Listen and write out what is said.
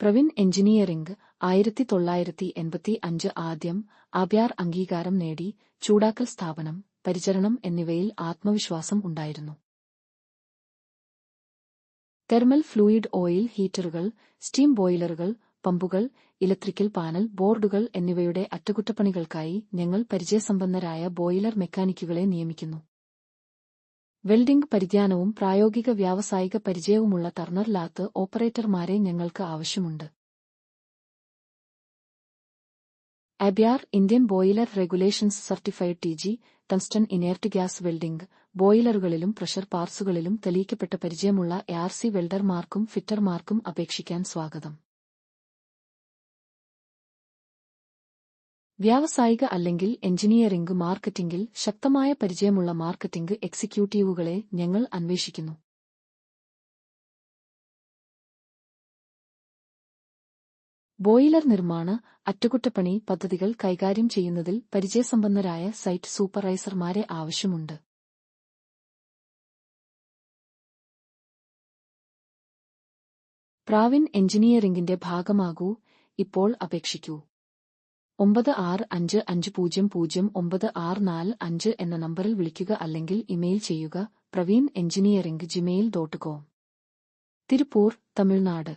പ്രവിൻ engineering ആയിരത്തി തൊള്ളായിരത്തി എൺപത്തി അഞ്ച് ആദ്യം ആബ്യാർ അംഗീകാരം നേടി ചൂടാക്കൽ സ്ഥാപനം പരിചരണം എന്നിവയിൽ ആത്മവിശ്വാസം ഉണ്ടായിരുന്നു. തെർമൽ ഫ്ലൂയിഡ് ഓയിൽ ഹീറ്ററുകൾ സ്റ്റീം ബോയിലറുകൾ പമ്പുകൾ ഇലക്ട്രിക്കൽ പാനൽ ബോർഡുകൾ എന്നിവയുടെ അറ്റകുറ്റപ്പണികൾക്കായി ഞങ്ങൾ പരിചയസമ്പന്നരായ ബോയിലർ മെക്കാനിക്കുകളെ നിയമിക്കുന്നു. വെൽഡിംഗ് പരിജ്ഞാനവും പ്രായോഗിക വ്യാവസായിക പരിചയവുമുള്ള ടർണർ ലാത്ത് ഓപ്പറേറ്റർമാരെ ഞങ്ങൾക്ക് ആവശ്യമുണ്ട്. Abyar Indian boiler regulations certified T G tungsten inert gas welding ബോയിലറുകളിലും pressure പാർസുകളിലും തെളിയിക്കപ്പെട്ട പരിചയമുള്ള എആർ സി വെൽഡർമാർക്കും ഫിറ്റർമാർക്കും അപേക്ഷിക്കാൻ സ്വാഗതം. വ്യാവസായിക അല്ലെങ്കിൽ എഞ്ചിനീയറിംഗ് മാർക്കറ്റിംഗിൽ ശക്തമായ പരിചയമുള്ള മാർക്കറ്റിംഗ് എക്സിക്യൂട്ടീവുകളെ ഞങ്ങൾ അന്വേഷിക്കുന്നു. ബോയിലർ നിർമ്മാണ അറ്റകുറ്റപ്പണി പദ്ധതികൾ കൈകാര്യം ചെയ്യുന്നതിൽ പരിചയസമ്പന്നരായ സൈറ്റ് സൂപ്പർവൈസർമാരെ ആവശ്യമുണ്ട്. പ്രാവിൻ എഞ്ചിനീയറിംഗിന്റെ ഭാഗമാകൂ ഇപ്പോൾ അപേക്ഷിക്കൂ. ഒമ്പത് ആറ് അഞ്ച് അഞ്ച് പൂജ്യം പൂജ്യം ഒമ്പത് ആറ് നാല് അഞ്ച് എന്ന നമ്പറിൽ വിളിക്കുക അല്ലെങ്കിൽ ഇമെയിൽ ചെയ്യുക. Praveen engineering Gmail dot com Tiruppur Tamil Nadu.